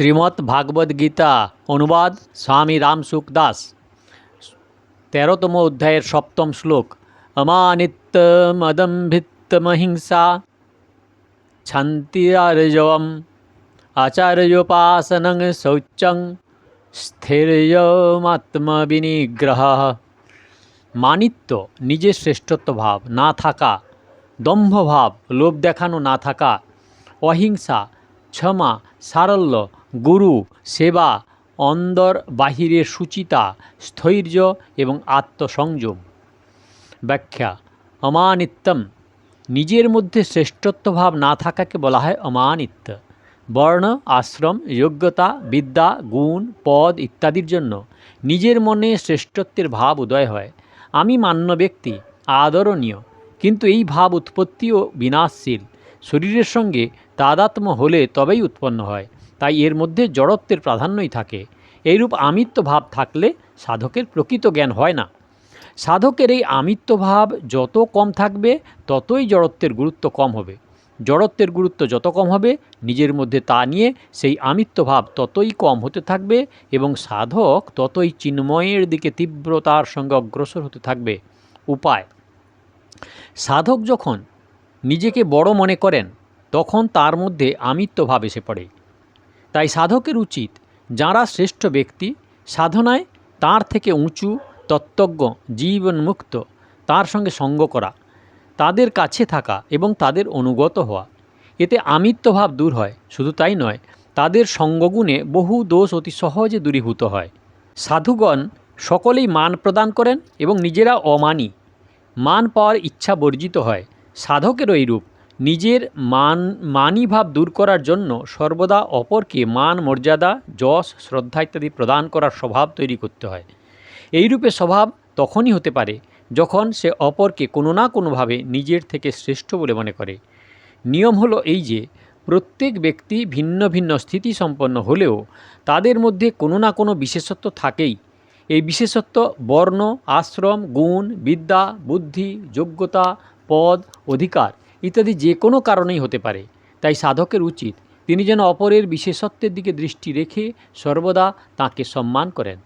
শ্রীমৎ ভাগবত গীতা, অনুবাদ স্বামী রামসুখ দাস। তেরোতম অধ্যায়ের সপ্তম শ্লোক অমানিত্যমদম্ভিত্তমহিংসা শান্তিরার্জবম আচার্যোপাসনং শৌচং স্থৈর্যমাত্মবিনিগ্রহ। মানিত্য, নিজের শ্রেষ্ঠত্ব ভাব না থাকা, দম্ভভাব, লোভ দেখানো না থাকা, অহিংসা, ক্ষমা, সারল্য গুরু, সেবা, অন্দর বাহিরের সুচিতা, স্থৈর্য এবং আত্মসংযম। ব্যাখ্যা, অমানিত্যম। নিজের মধ্যে শ্রেষ্ঠত্বভাব না থাকাকে বলা হয় অমানিত্য। বর্ণ, আশ্রম, যোগ্যতা, বিদ্যা, গুণ, পদ ইত্যাদির জন্য নিজের মনে শ্রেষ্ঠত্বের ভাব উদয় হয়। আমি মান্য ব্যক্তি, আদরণীয়, কিন্তু এই ভাব উৎপত্তি ও বিনাশশীল। শরীরের সঙ্গে তাদাত্ম্য হলে তবেই উৎপন্ন হয়। তাই এর মধ্যে জড়ত্বের প্রাধান্যই থাকে। এইরূপ আমিত্ব ভাব থাকলে সাধকের প্রকৃত জ্ঞান হয় না। সাধকের এই আমিত্ব ভাব যত কম থাকবে, ততই জড়ত্বের গুরুত্ব কম হবে। জড়ত্বের গুরুত্ব যত কম হবে, নিজের মধ্যে তা নিয়ে সেই আমিত্ব ভাব ততই কম হতে থাকবে এবং সাধক ততই চিন্ময়ের দিকে তীব্রতার সঙ্গে অগ্রসর হতে থাকবে। উপায়। সাধক যখন নিজেকে বড় মনে করেন, তখন তার মধ্যে আমিত্ব ভাব এসে পড়ে। তাই সাধকের উচিত যাঁরা শ্রেষ্ঠ ব্যক্তি, সাধনায় তার থেকে উঁচু, তত্ত্বজ্ঞ, জীবনমুক্ত, তার সঙ্গে সঙ্গ করা, তাদের কাছে থাকা এবং তাদের অনুগত হওয়া। এতে আমিত্বভাব দূর হয়, শুধু তাই নয়, তাদের সঙ্গগুণে বহু দোষ অতি সহজে দূরীভূত হয়। সাধুগণ সকলেই মান প্রদান করেন এবং নিজেরা অমানি। মান পাওয়ার ইচ্ছা বর্জিত হয়, সাধকেরও এইরূপ। নিজের মান মানি ভাব দূর করার জন্য সর্বদা অপরকে মান, মর্যাদা, যশ, শ্রদ্ধা ইত্যাদি প্রদান করার স্বভাব তৈরি করতে হয়। এইরূপে স্বভাব তখনই হতে পারে যখন সে অপরকে কোনো না কোনোভাবে নিজের থেকে শ্রেষ্ঠ বলে মনে করে। নিয়ম হলো এই যে, প্রত্যেক ব্যক্তি ভিন্ন ভিন্ন স্থিতি সম্পন্ন হলেও তাদের মধ্যে কোনো না কোনো বিশেষত্ব থাকেই। এই বিশেষত্ব বর্ণ, আশ্রম, গুণ, বিদ্যা, বুদ্ধি, যোগ্যতা, পদ, অধিকার ইত্যাদি যে কোনো কারণেই হতে পারে। তাই সাধকের উচিত তিনি যেন অপরের বিশেষত্বের দিকে দৃষ্টি রেখে সর্বদা তাকে সম্মান করেন।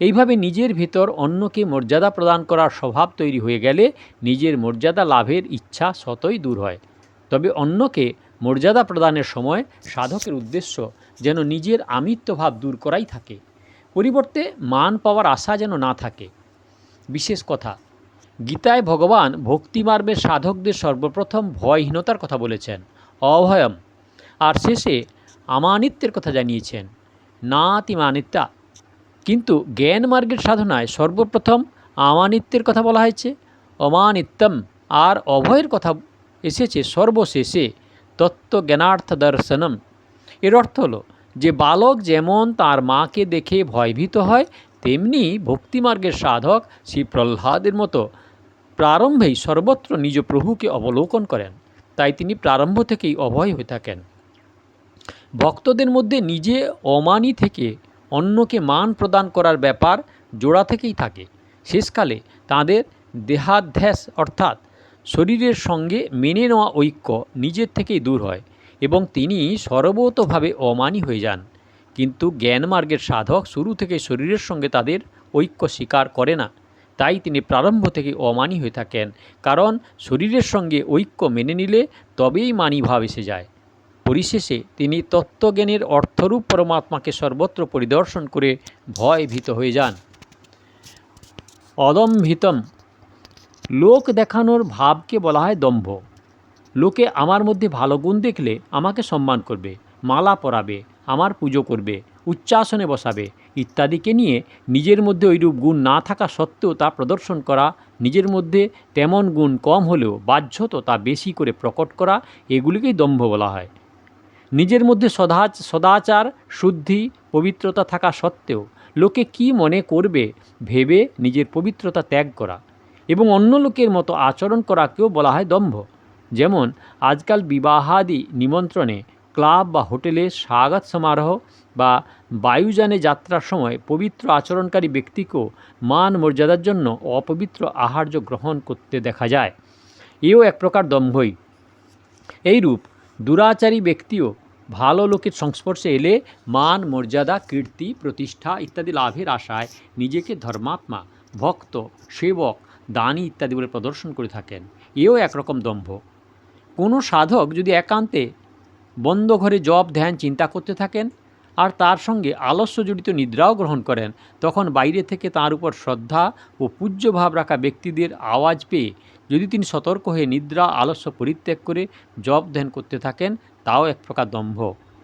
এইভাবে নিজের ভেতর অন্যকে মর্যাদা প্রদান করার স্বভাব তৈরি হয়ে গেলে নিজের মর্যাদা লাভের ইচ্ছা শতই দূর হয়। তবে অন্যকে মর্যাদা প্রদানের সময় সাধকের উদ্দেশ্য যেন নিজের আমিত্বভাব দূর করাই থাকে। পরিবর্তে মান পাওয়ার আশা যেন না থাকে। বিশেষ কথা গীতায় ভগবান ভক্তিমার্গের সাধকদের সর্বপ্রথম ভয়হীনতার কথা বলেছেন, অভয়ম, আর শেষে আমানিত্যের কথা জানিয়েছেন, নাতিমানিত্যা। কিন্তু জ্ঞান মার্গের সাধনায় সর্বপ্রথম আমানিত্যের কথা বলা হয়েছে, অমানিত্যম, আর অভয়ের কথা এসেছে সর্বশেষে তত্ত্বজ্ঞানার্থ দর্শনম এর অর্থ হলো, যে বালক যেমন তার মাকে দেখে ভয়ভীত হয়, তেমনি ভক্তিমার্গের সাধক শ্রী প্রহ্লাদের মতো প্রারম্ভেই সর্বত্র নিজ প্রভুকে অবলোকন করেন। তাই তিনি প্রারম্ভ থেকেই অভয় হয়ে থাকেন। ভক্তদের মধ্যে নিজে অমানি থেকে অন্যকে মান প্রদান করার ব্যাপার জোড়া থেকেই থাকে। শেষকালে তাদের দেহাধ্যাস অর্থাৎ শরীরের সঙ্গে মেনে নেওয়া ঐক্য নিজের থেকেই দূর হয় এবং তিনি সর্বতভাবে অমানি হয়ে যান। কিন্তু জ্ঞানমার্গের সাধক শুরু থেকে শরীরের সঙ্গে তাদের ঐক্য স্বীকার করে না। তাই তিনি প্রারম্ভ থেকে অমানি হয়ে থাকেন, কারণ শরীরের সঙ্গে ঐক্য মেনে নিলে তবেই মানি ভাব এসে যায়। পরিশেষে তিনি তত্ত্বজ্ঞানের অর্থরূপ পরমাত্মাকে সর্বত্র পরিদর্শন করে ভয় ভীত হয়ে যান। অদম্ভিতম, লোক দেখানোর ভাবকে বলা হয় দম্ভ। লোকে আমার মধ্যে ভালো গুণ দেখলে আমাকে সম্মান করবে, মালা পরাবে, আমার পুজো করবে, উচ্চাসনে বসাবে ইত্যাদিকে নিয়ে নিজের মধ্যে ওইরূপ গুণ না থাকা সত্ত্বেও তা প্রদর্শন করা, নিজের মধ্যে তেমন গুণ কম হলেও বাহ্যত তা বেশি করে প্রকট করা, এগুলিকেই দম্ভ বলা হয়। নিজের মধ্যে সদা সদাচার, শুদ্ধি, পবিত্রতা থাকা সত্ত্বেও লোকে কি মনে করবে ভেবে নিজের পবিত্রতা ত্যাগ করা এবং অন্য লোকের মতো আচরণ করাকেও বলা হয় দম্ভ। যেমন, আজকাল বিবাহাদি নিমন্ত্রণে ক্লাব বা হোটেলে স্বাগত সমারোহ বা বায়ুযানে যাত্রার সময় পবিত্র আচরণকারী ব্যক্তিকেও মান মর্যাদার জন্য অপবিত্র আহার্য গ্রহণ করতে দেখা যায়। এও এক প্রকার দম্ভই। এইরূপ দুরাচারী ব্যক্তিও ভালো লোকের সংস্পর্শে এলে মান মর্যাদা, কীর্তি, প্রতিষ্ঠা ইত্যাদি লাভের আশায় নিজেকে ধর্মাত্মা, ভক্ত, সেবক, দানী ইত্যাদি বলে প্রদর্শন করে থাকেন। এও একরকম দম্ভ। কোনো সাধক যদি একান্তে বন্ধ ঘরে জপ, ধ্যান, চিন্তা করতে থাকেন আর তার সঙ্গে আলস্য জড়িত নিদ্রাও গ্রহণ করেন। তখন বাইরে থেকে তার উপর শ্রদ্ধা ও পূজ্য ভাব রাখা ব্যক্তিদের আওয়াজ পেয়ে যদি তিনি সতর্ক হয়ে নিদ্রা, আলস্য পরিত্যাগ করে জপ ধ্যান করতে থাকেন, তাও এক প্রকার দম্ভ।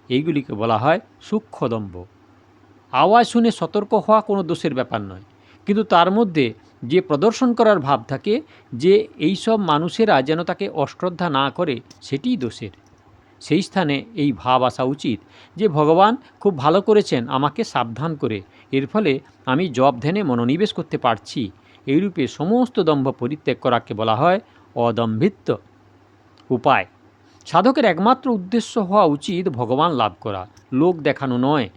এইগুলিকে বলা হয় সূক্ষ্ম দম্ভ। আওয়াজ শুনে সতর্ক হওয়া কোনো দোষের ব্যাপার নয়। কিন্তু তার মধ্যে যে প্রদর্শন করার ভাব থাকে, যে এইসব মানুষেরা যেন তাকে অশ্রদ্ধা না করে, সেটিই দোষের। সেই স্থানে এই ভাব আসা উচিত যে ভগবান খুব ভালো করেছেন আমাকে সাবধান করে। এর ফলে আমি জব ধ্যানে মনোনিবেশ করতে পারছি। এইরূপে সমস্ত দম্ভ পরিত্যাগ করাকে বলা হয় অদম্ভিত্ব। উপায়। সাধকের একমাত্র উদ্দেশ্য হওয়া উচিত ভগবান লাভ করা, লোক দেখানো নয়।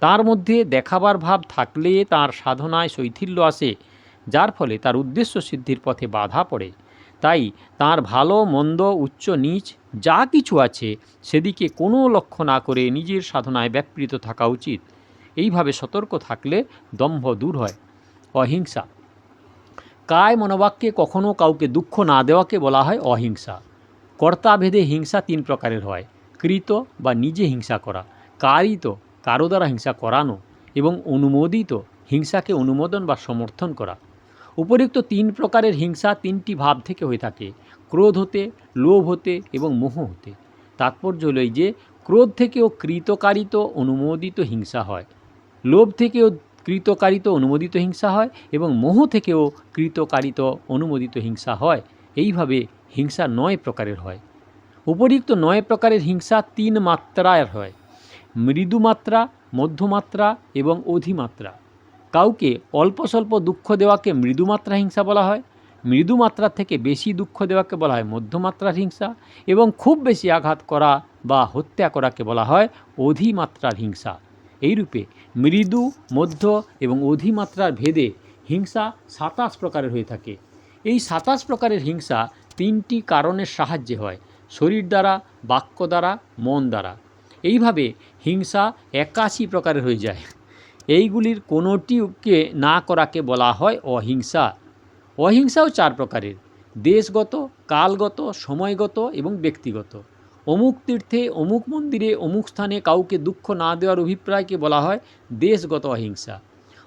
তার মধ্যে দেখাবার ভাব থাকলে তার সাধনায় শৈথিল্য আসে, যার ফলে তার উদ্দেশ্য সিদ্ধির পথে বাধা পড়ে। তাই তার ভালো, মন্দ, উচ্চ, নীচ যা কিছু আছে সেদিকে কোনো লক্ষ্য না করে নিজের সাধনায় ব্যাপৃত থাকা উচিত। এইভাবে সতর্ক থাকলে দম্ভ দূর হয়। অহিংসা। কায় মনোবাক্যে কখনও কাউকে দুঃখ না দেওয়াকে বলা হয় অহিংসা। কর্তাভেদে হিংসা তিন প্রকারের হয়। কৃত বা নিজে হিংসা করা, কারিত কারও দ্বারা হিংসা করানো এবং অনুমোদিত হিংসাকে অনুমোদন বা সমর্থন করা। উপরিক্ত তিন প্রকারের হিংসা তিনটি ভাব থেকে হয়ে থাকে। ক্রোধ হতে, লোভ হতে এবং মোহ হতে। তাৎপর্য হল এই যে, ক্রোধ থেকেও কৃতকারিত অনুমোদিত হিংসা হয়। লোভ থেকেও কৃতকারিত অনুমোদিত হিংসা হয় এবং মোহ থেকেও কৃতকারিত অনুমোদিত হিংসা হয়। এইভাবে হিংসা নয় প্রকারের হয়। উপরিক্ত নয় প্রকারের হিংসা তিন মাত্রার হয়। মৃদুমাত্রা, মধ্যমাত্রা এবং অধিমাত্রা। কাউকে অল্প স্বল্প দুঃখ দেওয়াকে মৃদুমাত্রা হিংসা বলা হয়। মৃদুমাত্রার থেকে বেশি দুঃখ দেওয়াকে বলা হয় মধ্যমাত্রার হিংসা এবং খুব বেশি আঘাত করা বা হত্যা করাকে বলা হয় অধিমাত্রার হিংসা। এইরূপে মৃদু, মধ্য এবং অধিমাত্রার ভেদে হিংসা সাতাশ প্রকারের হয়ে থাকে। এই সাতাশ প্রকারের হিংসা তিনটি কারণের সাহায্যে হয়, শরীর দ্বারা, বাক্য দ্বারা, মন দ্বারা। এইভাবে হিংসা একাশি প্রকারের হয়ে যায়। এইগুলির কোনোটিকে না করাকে বলা হয় অহিংসা। অহিংসাও চার প্রকারের, দেশগত, কালগত, সময়গত এবং ব্যক্তিগত। অমুক তীর্থে, অমুক মন্দিরে, অমুক স্থানে কাউকে দুঃখ না দেওয়ার অভিপ্রায়কে বলা হয় দেশগত অহিংসা।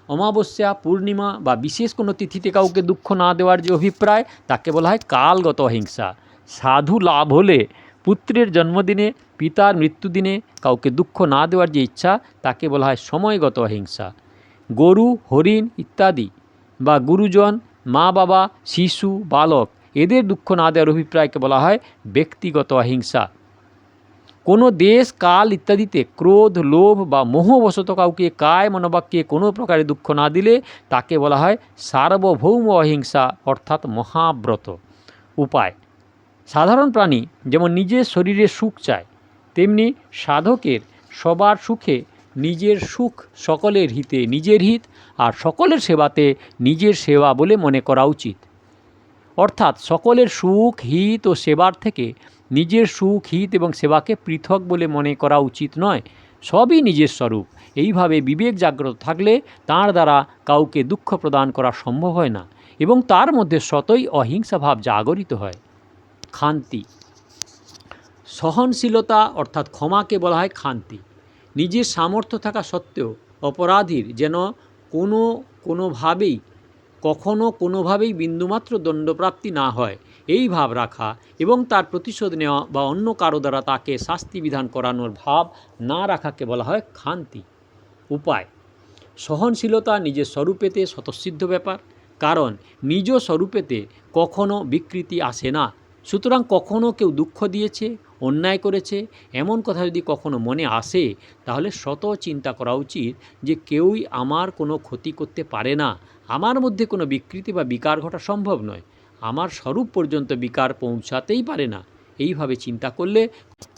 অমাবস্যা, পূর্ণিমা বা বিশেষ কোনো তিথিতে কাউকে দুঃখ না দেওয়ার যে অভিপ্রায়, তাকে বলা হয় কালগত অহিংসা। সাধু লাভ হলে পুত্রের জন্মদিনে, পিতার মৃত্যুদিনে কাউকে দুঃখ না দেওয়ার যে ইচ্ছা, তাকে বলা হয় সময়গত অহিংসা। গরু, হরিণ ইত্যাদি বা গুরুজন মা বাবা, শিশু, বালক, এদের দুঃখ না দেওয়ার অভিপ্রায়কে বলা হয় ব্যক্তিগত অহিংসা। কোনো দেশ, কাল ইত্যাদিতে ক্রোধ, লোভ বা মোহবশত কাউকে কায় মনোবাক্যে কোনো প্রকারে দুঃখ না দিলে তাকে বলা হয় সার্বভৌম অহিংসা, অর্থাৎ মহাব্রত। উপায়, সাধারণ প্রাণী যেমন নিজের শরীরে সুখ চায়, তেমনি সাধকের সবার সুখে নিজের সুখ সকলের হিতে নিজের হিত আর সকলের সেবাতে নিজের সেবা বলে মনে করা উচিত। অর্থাৎ সকলের সুখ, হিত ও সেবার থেকে নিজের সুখ, হিত এবং সেবাকে পৃথক বলে মনে করা উচিত নয়, সবই নিজের স্বরূপ। এইভাবে বিবেক জাগ্রত থাকলে তার দ্বারা কাউকে দুঃখ প্রদান করা সম্ভব হয় না এবং তার মধ্যে সতই অহিংসা ভাব জাগরিত হয়। খান্তি। সহনশীলতা অর্থাৎ ক্ষমাকে বলা হয় খান্তি। নিজের সামর্থ্য থাকা সত্ত্বেও অপরাধীর যেন কোনো কোনোভাবেই, কখনো কোনোভাবেই বিন্দুমাত্র দণ্ডপ্রাপ্তি না হয়, এই ভাব রাখা এবং তার প্রতিশোধ নেওয়া বা অন্য কারও দ্বারা তাকে শাস্তি বিধান করানোর ভাব না রাখাকে বলা হয় খান্তি। উপায়, সহনশীলতা নিজের স্বরূপেতে স্বতঃসিদ্ধ ব্যাপার, কারণ নিজ স্বরূপেতে কখনো বিকৃতি আসে না। সুতরাং কখনো কেউ দুঃখ দিয়েছে অন্যায় করেছে, এমন কথা যদি কখনো মনে আসে, তাহলে শত চিন্তা করা উচিত যে কেউই আমার কোনো ক্ষতি করতে পারে না। আমার মধ্যে কোনো বিকৃতি বা বিকার ঘটা সম্ভব নয়। আমার স্বরূপ পর্যন্ত বিকার পৌঁছাতেই পারে না। এইভাবে চিন্তা করলে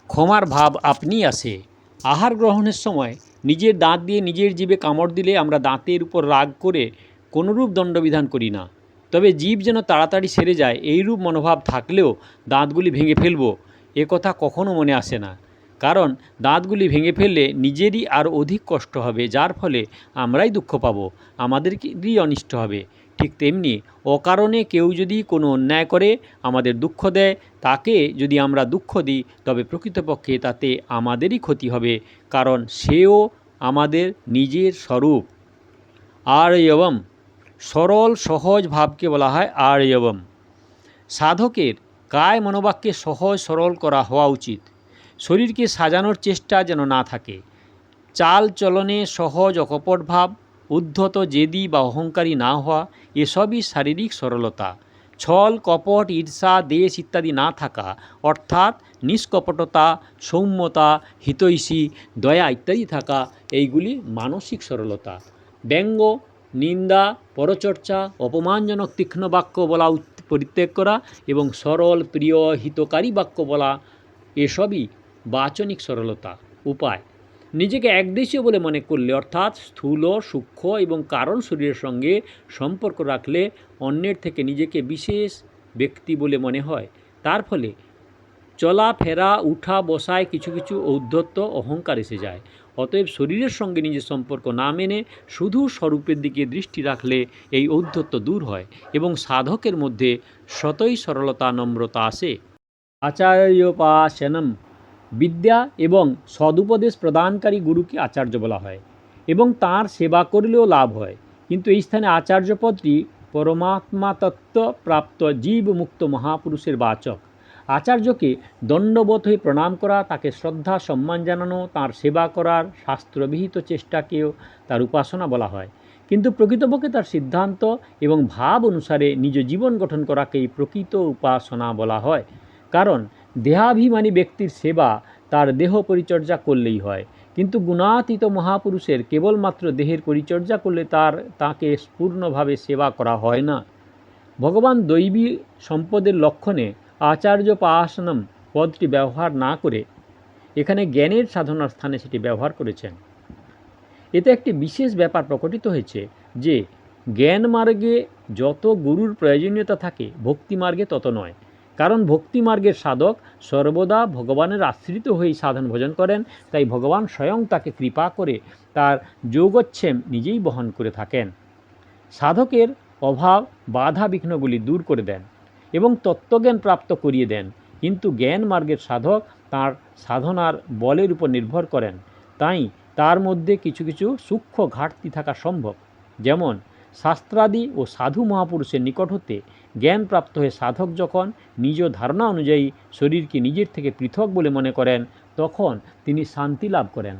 ক্ষমার ভাব আপনি আসে। আহার গ্রহণের সময় নিজের দাঁত দিয়ে নিজের জীবে কামড় দিলে আমরা দাঁতের উপর রাগ করে কোনোরূপ দণ্ডবিধান করি না। তবে জীব যেন তাড়াতাড়ি সেরে যায়, এইরূপ মনোভাব থাকলেও দাঁতগুলি ভেঙে ফেলব। এ কথা কখনো মনে আসে না। কারণ দাঁতগুলি ভেঙে ফেললে নিজেরই আর অধিক কষ্ট হবে, যার ফলে আমরাই দুঃখ পাব আমাদেরই অনিষ্ট হবে। ঠিক তেমনি অকারণে কেউ যদি কোনো অন্যায় করে, আমাদের দুঃখ দেয়, তাকে যদি আমরা দুঃখ দিই, তবে প্রকৃতপক্ষে তাতে আমাদেরই ক্ষতি হবে, কারণ সেও আমাদের নিজের স্বরূপ। আর এবং সরল সহজ ভাবকে বলা হয় আর এবং। সাধকের কায় মনোবাক্যে সহজ সরল করা হওয়া উচিত। শরীরকে সাজানোর চেষ্টা যেন না থাকে। চাল চলনে সহজ অকপট ভাব, উদ্ধত জেদি বা অহংকারী না হওয়া, এসবই শারীরিক সরলতা। ছল, কপট, ঈর্ষা, দেশ ইত্যাদি না থাকা, অর্থাৎ নিষ্কপটতা, সৌম্যতা, হিতৈষী, দয়া ইত্যাদি থাকা, এইগুলি মানসিক সরলতা। ব্যঙ্গ, নিন্দা, পরচর্চা, অপমানজনক তীক্ষ্ণ বাক্য বলা পরিত্যাগ করা এবং সরল, প্রিয়, হিতকারী বাক্য বলা, এসবই বাচনিক সরলতা, উপায়। নিজেকে একদেশীয় বলে মনে করলে, অর্থাৎ স্থূল, সূক্ষ্ম এবং কারণ শরীরের সঙ্গে সম্পর্ক রাখলে অন্যের থেকে নিজেকে বিশেষ ব্যক্তি বলে মনে হয়। তার ফলে চলাফেরা উঠা বসায় কিছু কিছু ঔদ্ধত্য, অহংকার এসে যায়। অতএব শরীরের সঙ্গে নিজের সম্পর্ক না মেনে শুধু স্বরূপের দিকে দৃষ্টি রাখলে এই ঔদ্ধত্য দূর হয় এবং সাধকের মধ্যে সতই সরলতা নম্রতা আসে। আচার্যোপাসনম বিদ্যা এবং সদুপদেশ প্রদানকারী গুরুকে আচার্য বলা হয় এবং তার সেবা করলেও লাভ হয়। কিন্তু এই স্থানে আচার্যপদটি পরমাত্মা তত্ত্ব প্রাপ্ত জীব মুক্ত মহাপুরুষের বাচক। আচার্যকে দণ্ডবোধ হয়ে প্রণাম করা, তাকে শ্রদ্ধা, সম্মান জানানো, তার সেবা করার শাস্ত্রবিহিত চেষ্টাকেও তার উপাসনা বলা হয়। কিন্তু প্রকৃতপক্ষে তার সিদ্ধান্ত এবং ভাব অনুসারে নিজ জীবন গঠন করাকেই প্রকৃত উপাসনা বলা হয়। কারণ দেহাভিমানী ব্যক্তির সেবা তার দেহ পরিচর্যা করলেই হয়। কিন্তু গুণাতীত মহাপুরুষের কেবলমাত্র দেহের পরিচর্যা করলে তার, তাকে পূর্ণভাবে সেবা করা হয় না। ভগবান দৈবী সম্পদের লক্ষণে আচার্য পাসনম পদটি ব্যবহার না করে এখানে জ্ঞানের সাধনার স্থানে সেটি ব্যবহার করেছেন। এতে একটি বিশেষ ব্যাপার প্রকটিত হয়েছে যে, জ্ঞান মার্গে যত গুরুর প্রয়োজনীয়তা থাকে, ভক্তি মার্গে তত নয়। কারণ ভক্তি মার্গের সাধক সর্বদা ভগবানের আশ্রিত হয়েই সাধন ভোজন করেন, তাই ভগবান স্বয়ং তাকে কৃপা করে তার যোগচ্ছেম নিজেই বহন করে থাকেন। সাধকের অভাব, বাধা বিঘ্নগুলি দূর করে দেন। এবং তত্ত্বজ্ঞান প্রাপ্ত করিয়ে দেন। কিন্তু জ্ঞান মার্গের সাধক তার সাধনার বলের উপর নির্ভর করেন। তাই তার মধ্যে কিছু কিছু সূক্ষ্ম ঘাটতি থাকা সম্ভব। যেমন, শাস্ত্রাদি ও সাধু মহাপুরুষের নিকট হতে জ্ঞান প্রাপ্ত হয়ে সাধক যখন নিজ ধারণা অনুযায়ী শরীরকে নিজের থেকে পৃথক বলে মনে করেন, তখন তিনি শান্তি লাভ করেন।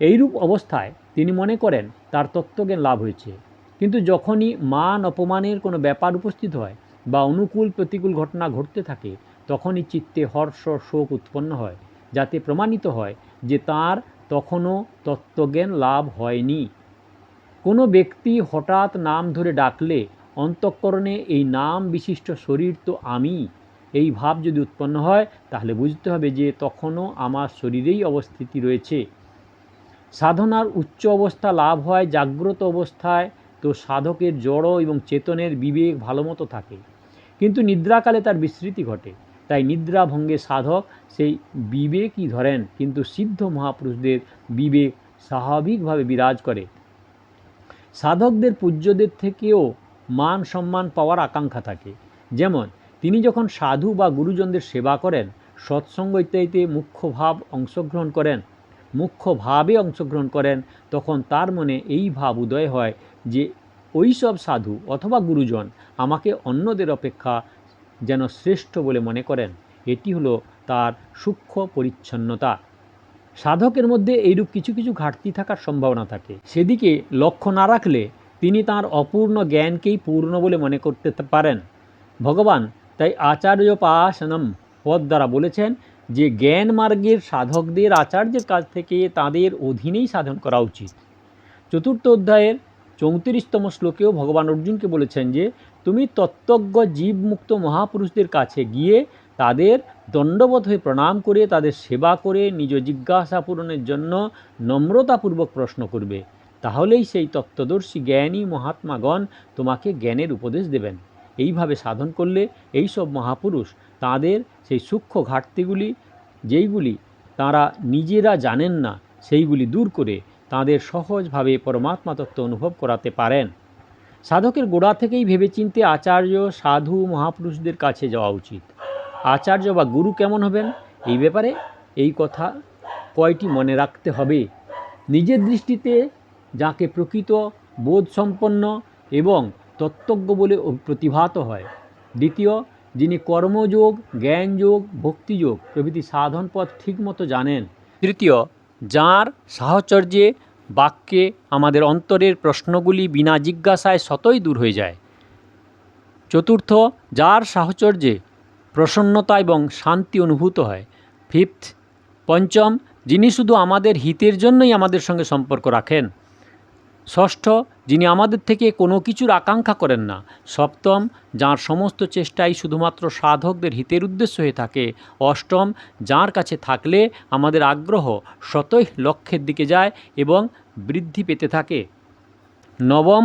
এইরূপ অবস্থায় তিনি মনে করেন, তার তত্ত্বজ্ঞান লাভ হয়েছে। কিন্তু যখনই মান অপমানের কোনো ব্যাপার উপস্থিত হয় বা অনুকূল প্রতিকূল ঘটনা ঘটতে থাকে, তখনই চিত্তে হর্ষ, শোক উৎপন্ন হয়, যাতে প্রমাণিত হয় যে তার তখনও তত্ত্বজ্ঞান লাভ হয়নি। কোনো ব্যক্তি হঠাৎ নাম ধরে ডাকলে, অন্তঃকরণে এই নাম বিশিষ্ট শরীর তো আমি। এই ভাব যদি উৎপন্ন হয়, তাহলে বুঝতে হবে যে তখনও আমার শরীরেই অবস্থিতি রয়েছে। সাধনার উচ্চ অবস্থা লাভ হয়, জাগ্রত অবস্থায় তো সাধকের জড় এবং চেতনের বিবেক ভালো মতো থাকে। কিন্তু নিদ্রাকালে তার বিস্মৃতি ঘটে। তাই নিদ্রা ভঙ্গে সাধক সেই বিবেকই ধরেন, কিন্তু সিদ্ধ মহাপুরুষদের বিবেক স্বাভাবিকভাবে বিরাজ করে। সাধকদের পূজ্যদের থেকেও মান সম্মান পাওয়ার আকাঙ্ক্ষা থাকে। যেমন, তিনি যখন সাধু বা গুরুজনদের সেবা করেন, সৎসঙ্গ ইত্যাদিতে মুখ্য ভাব অংশগ্রহণ করেন, মুখ্য ভাবে অংশগ্রহণ করেন, তখন তার মনে এই ভাব উদয় হয় যে ওই সব সাধু অথবা গুরুজন আমাকে অন্যদের অপেক্ষা যেন শ্রেষ্ঠ বলে মনে করেন, এটি হলো তার সূক্ষ্ম পরিচ্ছন্নতা। সাধকের মধ্যে এইরূপ কিছু কিছু ঘাটতি থাকার সম্ভাবনা থাকে। সেদিকে লক্ষ্য না রাখলে তিনি তার অপূর্ণ জ্ঞানকেই পূর্ণ বলে মনে করতে পারেন। ভগবান তাই আচার্য পাশনম পদ দ্বারা বলেছেন যে, জ্ঞান মার্গের সাধকদের আচার্যের কাছ থেকে তাদের অধীনেই সাধন করা উচিত। চতুর্থ অধ্যায়ের চৌত্রিশতম শ্লোকেও ভগবান অর্জুনকে বলেছেন যে, তুমি তত্ত্বজ্ঞ জীবমুক্ত মহাপুরুষদের কাছে গিয়ে তাদের দণ্ডবোধ হয়ে প্রণাম করে, তাদের সেবা করে, নিজ জিজ্ঞাসা পূরণের জন্য নম্রতাপূর্বক প্রশ্ন করবে। তাহলেই সেই তত্ত্বদর্শী জ্ঞানী মহাত্মাগণ তোমাকে জ্ঞানের উপদেশ দেবেন। এইভাবে সাধন করলে এই সব মহাপুরুষ তাদের সেই সূক্ষ্ম ঘাটতিগুলি, যেইগুলি তারা নিজেরা জানেন না, সেইগুলি দূর করে তাদের সহজভাবে পরমাত্মা তত্ত্ব অনুভব করাতে পারেন। সাধকের গোড়া থেকেই ভেবেচিন্তে আচার্য, সাধু, মহাপুরুষদের কাছে যাওয়া উচিত। আচার্য বা গুরু কেমন হবেন? এই ব্যাপারে এই কথা কয়টি মনে রাখতে হবে। নিজের দৃষ্টিতে যাকে প্রকৃত, বোধসম্পন্ন এবং তত্ত্বজ্ঞ বলে প্রতিভাত হয়। দ্বিতীয়, যিনি কর্মযোগ, জ্ঞানযোগ, ভক্তিযোগ প্রভৃতি সাধন পথ ঠিকমতো জানেন। তৃতীয় যাঁর সাহচর্যে বাক্যে আমাদের অন্তরের প্রশ্নগুলি বিনা জিজ্ঞাসায় সতই দূর হয়ে যায়। চতুর্থ, যার সাহচর্যে প্রসন্নতা এবং শান্তি অনুভূত হয়। ফিফথ, পঞ্চম, যিনি শুধু আমাদের হিতের জন্যই আমাদের সঙ্গে সম্পর্ক রাখেন। ষষ্ঠ যিনি আমাদের থেকে কোনো কিছুর আকাঙ্ক্ষা করেন না, সপ্তম, যার সমস্ত চেষ্টাই শুধুমাত্র সাধকদের হিতের উদ্দেশ্য হয়ে থাকে, অষ্টম, যার কাছে থাকলে আমাদের আগ্রহ শতই লক্ষ্যের দিকে যায় এবং বৃদ্ধি পেতে থাকে। নবম,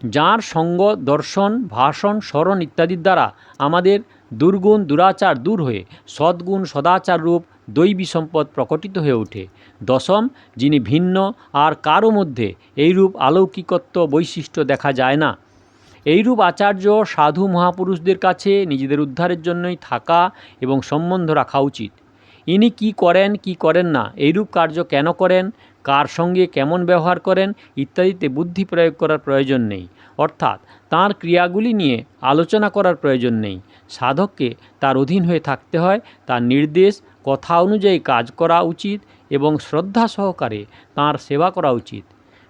যার সঙ্গ, দর্শন, ভাষণ, স্মরণ ইত্যাদির দ্বারা আমাদের দুর্গুণ, দুরাচার দূর হয়ে সদ্গুণ, সদাচার রূপ দৈবী সম্পদ প্রকটিত হয়ে ওঠে। দশম, যিনি ভিন্ন আর কারও মধ্যে এইরূপ আলৌকিকত্ব বৈশিষ্ট্য দেখা যায় না। এইরূপ আচার্য সাধু মহাপুরুষদের কাছে নিজেদের উদ্ধারের জন্যই থাকা এবং সম্বন্ধ রাখা উচিত। ইনি কি করেন কি করেন না, এইরূপ কার্য কেন করেন কার সঙ্গে কেমন ব্যবহার করেন ইত্যাদিতে বুদ্ধি প্রয়োগ করার প্রয়োজন নেই। অর্থাৎ তার ক্রিয়াগুলি নিয়ে আলোচনা করার প্রয়োজন নেই। সাধককে তার অধীন হয়ে থাকতে হয়, তার নির্দেশ, কথা অনুযায়ী কাজ করা উচিত এবং শ্রদ্ধা সহকারে তার সেবা করা উচিত।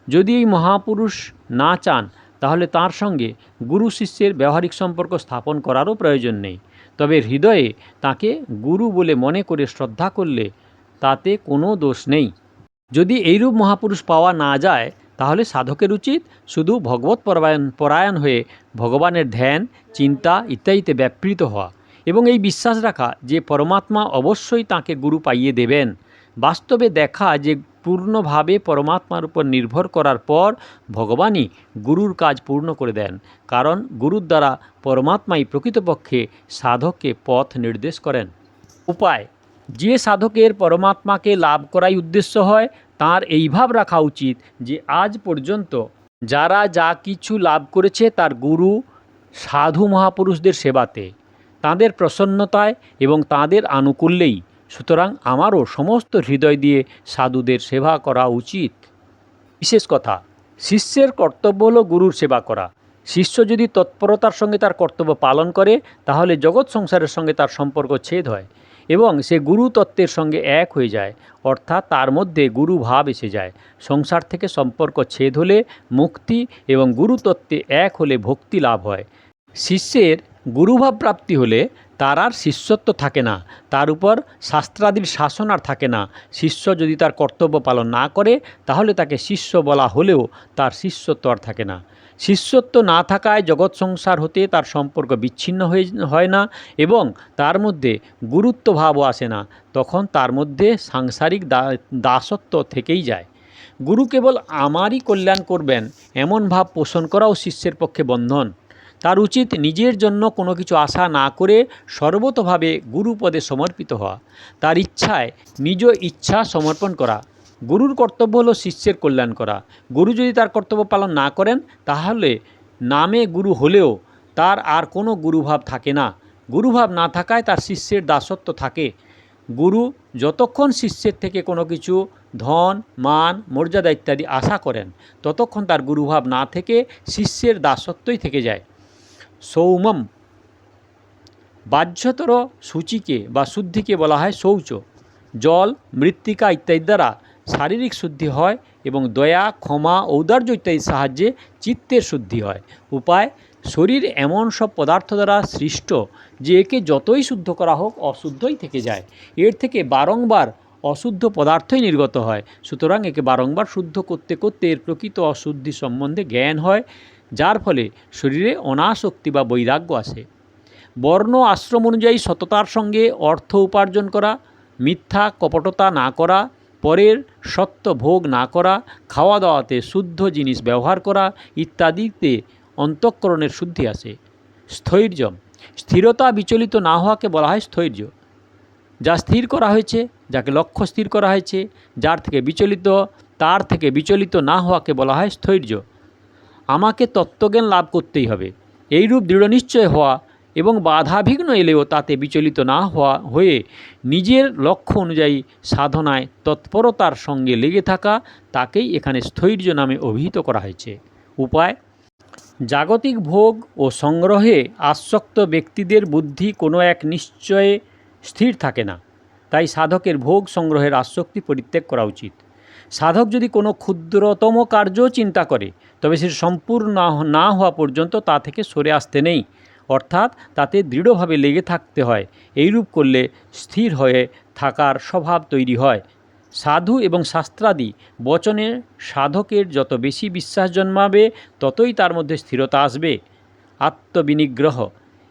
যদি এই মহাপুরুষ না চান, তাহলে তার সঙ্গে গুরু শিষ্যের ব্যবহারিক সম্পর্ক স্থাপন করারও প্রয়োজন নেই। তবে হৃদয়ে তাকে গুরু বলে মনে করে শ্রদ্ধা করলে তাতে কোনো দোষ নেই। যদি এইরূপ মহাপুরুষ পাওয়া না যায়, তাহলে সাধকের উচিত শুধু ভগবত পরায়ণ পরায়ণ হয়ে ভগবানের ধ্যান, চিন্তা ইত্যাদিতে ব্যাপৃত হওয়া এবং এই বিশ্বাস রাখা যে পরমাত্মা অবশ্যই তাকে গুরু পাইয়ে দেবেন। বাস্তবে দেখা যে পূর্ণভাবে পরমাত্মার উপর নির্ভর করার পর ভগবানই গুরুর কাজ পূর্ণ করে দেন। কারণ গুরুর দ্বারা পরমাত্মাই প্রকৃতপক্ষে সাধককে পথ নির্দেশ করেন। উপায়, যে সাধকের পরমাত্মাকে লাভ করাই উদ্দেশ্য হয় তার এই ভাব রাখা উচিত যে আজ পর্যন্ত যারা যা কিছু লাভ করেছে তার গুরু, সাধু মহাপুরুষদের সেবাতে, তাদের প্রসন্নতায় এবং তাদের আনুকূল্যেই। সুতরাং আমারও সমস্ত হৃদয় দিয়ে সাধুদের সেবা করা উচিত। বিশেষ কথা, শিষ্যের কর্তব্য হলো গুরুর সেবা করা। শিষ্য যদি তৎপরতার সঙ্গে তার কর্তব্য পালন করে, তাহলে জগৎ সংসারের সঙ্গে তার সম্পর্ক ছেদ হয়। এবং সে গুরু তত্ত্বের সঙ্গে এক হয়ে যায়, অর্থাৎ তার মধ্যে গুরু ভাব এসে যায়। সংসার থেকে সম্পর্ক ছেদ হলে মুক্তি এবং গুরুতত্ত্বে এক হলে ভক্তি লাভ হয়। শিষ্যের গুরুভাব প্রাপ্তি হলে তার আর শিষ্যত্ব থাকে না, তার উপর শাস্ত্রাদির শাসন আর থাকে না। শিষ্য যদি তার কর্তব্য পালন না করে, তাহলে তাকে শিষ্য বলা হলেও তার শিষ্যত্ব আর থাকে না। শিষ্যত্ব না থাকায় জগৎ সংসার হতে তার সম্পর্ক বিচ্ছিন্ন হয়ে হয় না এবং তার মধ্যে গুরুত্বভাবও আসে না। তখন তার মধ্যে সাংসারিক দাসত্ব থেকেই যায়। গুরু কেবল আমারই কল্যাণ করবেন, এমন ভাব পোষণ করাও শিষ্যের পক্ষে বন্ধন। তার উচিত নিজের জন্য কোনো কিছু আশা না করে সর্বতভাবে গুরুপদে সমর্পিত হওয়া। তার ইচ্ছায় নিজ ইচ্ছা সমর্পণ করা। গুরুর কর্তব্য হলো শিষ্যের কল্যাণ করা। গুরু যদি তার কর্তব্য পালন না করেন, তাহলে নামে গুরু হলেও তার আর কোনো গুরুভাব থাকে না। গুরুভাব না থাকায় তার শিষ্যের দাসত্ব থাকে। গুরু যতক্ষণ শিষ্যের থেকে কোনো কিছু, ধন, মান, মর্যাদা ইত্যাদি আশা করেন, ততক্ষণ তার গুরুভাব না থেকে শিষ্যের দাসত্বই থেকে যায়। সৌমম বাহ্যতর সূচিকে বা শুদ্ধিকে বলা হয় শৌচ। জল, মৃত্তিকা ইত্যাদি দ্বারা শারীরিক শুদ্ধি হয় এবং দয়া, ক্ষমা ঔদার্য ইত্যাদির সাহায্যে চিত্তের শুদ্ধি হয়। উপায়, শরীর এমন সব পদার্থ দ্বারা সৃষ্ট যে একে যতই শুদ্ধ করা হোক, অশুদ্ধই থেকে যায়। এর থেকে বারংবার অশুদ্ধ পদার্থই নির্গত হয়। সুতরাং একে বারংবার শুদ্ধ করতে করতে এর প্রকৃত অশুদ্ধি সম্বন্ধে জ্ঞান হয়, যার ফলে শরীরে অনাসক্তি বা বৈরাগ্য আসে। বর্ণ আশ্রম অনুযায়ী সততার সঙ্গে অর্থ উপার্জন করা, মিথ্যা, কপটতা না করা পরের সত্য ভোগ না করা খাওয়া দাওয়াতে শুদ্ধ জিনিস ব্যবহার করা ইত্যাদিতে অন্তঃকরণের শুদ্ধি আসে স্থৈর্য, স্থিরতা বিচলিত না হওয়াকে বলা হয় স্থৈর্য। যা স্থির করা হয়েছে, যাকে লক্ষ্য স্থির করা হয়েছে, যার থেকে বিচলিত, তার থেকে বিচলিত না হওয়াকে বলা হয় স্থৈর্য। আমাকে তত্ত্বজ্ঞান লাভ করতেই হবে। এইরূপ দৃঢ় নিশ্চয় হওয়া এবং বাধাবিঘ্ন এলেও তাতে বিচলিত না হওয়া হয়ে নিজের লক্ষ্য অনুযায়ী সাধনায় তৎপরতার সঙ্গে লেগে থাকা তাকেই এখানে স্থৈর্য নামে অভিহিত করা হয়েছে। উপায়? জাগতিক ভোগ ও সংগ্রহে আসক্ত ব্যক্তিদের বুদ্ধি কোনো এক নিশ্চয়ে স্থির থাকে না। তাই সাধকের ভোগ সংগ্রহের আসক্তি পরিত্যাগ করা উচিত। সাধক যদি কোনো ক্ষুদ্রতম কার্য চিন্তা করে, তবে সে সম্পূর্ণ না হওয়া পর্যন্ত তা থেকে সরে আসতে নেই। অর্থাৎ তাতে দৃঢ়ভাবে লেগে থাকতে হয়। এইরূপ করলে স্থির হয়ে থাকার স্বভাব তৈরি হয়। সাধু এবং শাস্ত্রাদি বচনে সাধকের যত বেশি বিশ্বাস জন্মাবে, ততই তার মধ্যে স্থিরতা আসবে। আত্মবিনিগ্রহ।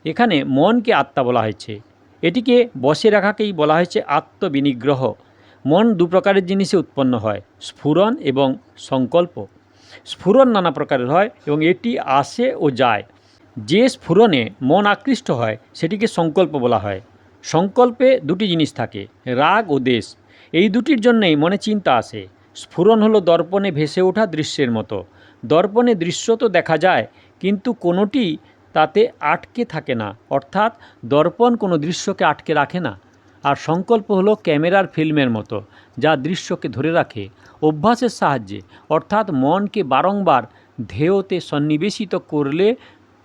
এখানে মনকে আত্মা বলা হয়েছে। এটিকে বসে রাখাকেই বলা হয়েছে আত্মবিনিগ্রহ। মন দু প্রকারের জিনিসে উৎপন্ন হয়, স্ফুরণ এবং সংকল্প। স্ফুরণ নানা প্রকারের হয় এবং এটি আসে ও যায়। যে স্ফুরণে মন আকৃষ্ট হয়, সেটিকে সংকল্প বলা হয়। সংকল্পে দুটি জিনিস থাকে, রাগ ও দেশ। এই দুটির জন্যেই মনে চিন্তা আসে। স্ফুরণ হলো দর্পণে ভেসে ওঠা দৃশ্যের মতো। দর্পণে দৃশ্য তো দেখা যায়, কিন্তু কোনোটি তাতে আটকে থাকে না। অর্থাৎ দর্পণ কোনো দৃশ্যকে আটকে রাখে না। আর সংকল্প হলো ক্যামেরার ফিল্মের মতো, যা দৃশ্যকে ধরে রাখে, অভ্যাসের সাহায্যে। অর্থাৎ মনকে বারংবার ধেয়তে সন্নিবেশিত করলে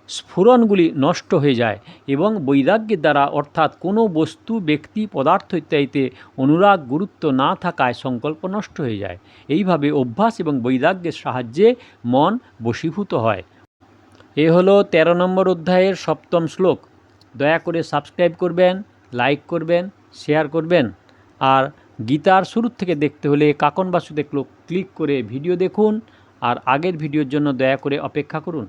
স্ফুরণগুলি নষ্ট হয়ে যায় এবং বৈরাগ্যের দ্বারা, অর্থাৎ কোনো বস্তু, ব্যক্তি, পদার্থ ইত্যাদিতে অনুরাগ, গুরুত্ব না থাকায় সংকল্প নষ্ট হয়ে যায়। এইভাবে অভ্যাস এবং বৈরাগ্যের সাহায্যে মন বশীভূত হয়। এ হলো তেরো নম্বর অধ্যায়ের সপ্তম শ্লোক। দয়া করে সাবস্ক্রাইব করবেন, লাইক করবেন, শেয়ার করবেন। আর গীতার শুরু থেকে দেখতে হলে কাকন বাসুতে ক্লিক করে ভিডিও দেখুন। আর আগের ভিডিওর জন্য দয়া করে অপেক্ষা করুন।